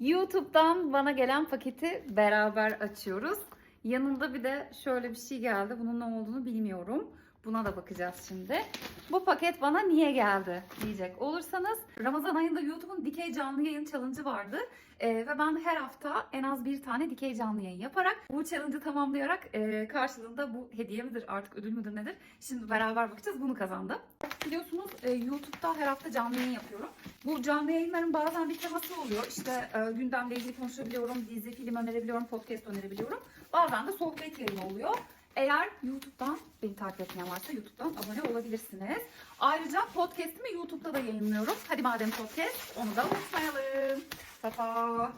YouTube'dan bana gelen paketi beraber açıyoruz. Yanında bir de şöyle bir şey geldi. Bunun ne olduğunu bilmiyorum. Buna da bakacağız şimdi. Bu paket bana niye geldi diyecek olursanız Ramazan ayında YouTube'un dikey canlı yayın challenge'ı vardı. Ee, ve ben her hafta en az bir tane dikey canlı yayın yaparak bu challenge'ı tamamlayarak e, karşılığında bu hediye midir artık ödül müdür nedir? Şimdi beraber bakacağız bunu kazandım. Biliyorsunuz e, YouTube'da her hafta canlı yayın yapıyorum. Bu canlı yayınların bazen bir teması oluyor. İşte e, gündemle ilgili konuşabiliyorum, dizi, film önerebiliyorum, podcast önerebiliyorum. Bazen de sohbet yayını oluyor. Eğer YouTube'dan beni takip etmeyen varsa YouTube'dan abone olabilirsiniz. Ayrıca podcast'imi YouTube'da da yayınlıyorum. Hadi madem podcast onu da unutmayalım. Tata.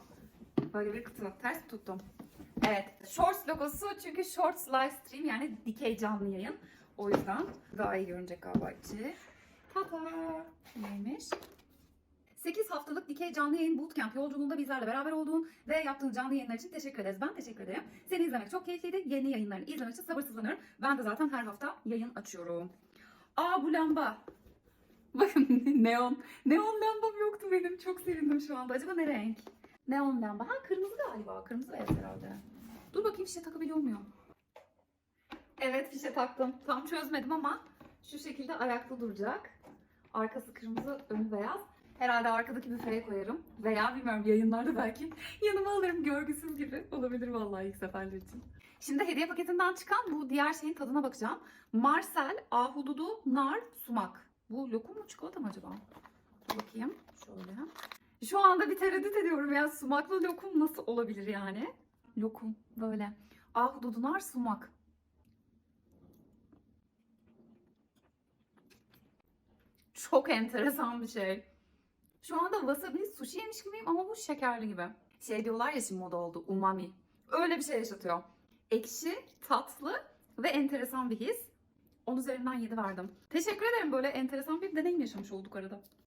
Böyle bir kutu. Ters tuttum. Evet. Shorts logosu çünkü Shorts live stream yani dikey canlı yayın. O yüzden daha iyi görünecek galiba içi. Tata. Neymiş? 8 haftalık Dikey Canlı Yayın Bootcamp yolculuğunda bizlerle beraber olduğun ve yaptığın canlı yayınlar için teşekkür ederiz. Ben teşekkür ederim. Seni izlemek çok keyifliydi. Yeni yayınlarını izlemek için sabırsızlanıyorum. Ben de zaten her hafta yayın açıyorum. Aa bu lamba. Bakın neon. Neon lambam yoktu benim. Çok sevindim şu anda. Acaba ne renk? Neon lamba. Ha kırmızı galiba. Kırmızı beyaz herhalde. Dur bakayım fişe takabiliyor muyum? Evet fişe taktım. Tam çözmedim ama şu şekilde ayakta duracak. Arkası kırmızı, önü beyaz. Herhalde arkadaki büfeye koyarım. Veya bilmiyorum yayınlarda belki yanıma alırım görgüsüz gibi. Olabilir vallahi ilk seferler için. Şimdi hediye paketinden çıkan bu diğer şeyin tadına bakacağım. Marcel, ahududu, nar, sumak. Bu lokum mu çikolata mı acaba? Dur bakayım. Şöyle. Şu anda bir tereddüt ediyorum ya sumaklı lokum nasıl olabilir yani? Lokum böyle. Ahududu, nar, sumak. Çok enteresan bir şey. Şu anda wasabi sushi yemiş gibiyim ama bu şekerli gibi. Şey diyorlar ya şimdi moda oldu umami. Öyle bir şey yaşatıyor. Ekşi, tatlı ve enteresan bir his. 10 üzerinden 7 verdim. Teşekkür ederim böyle enteresan bir deneyim yaşamış olduk arada.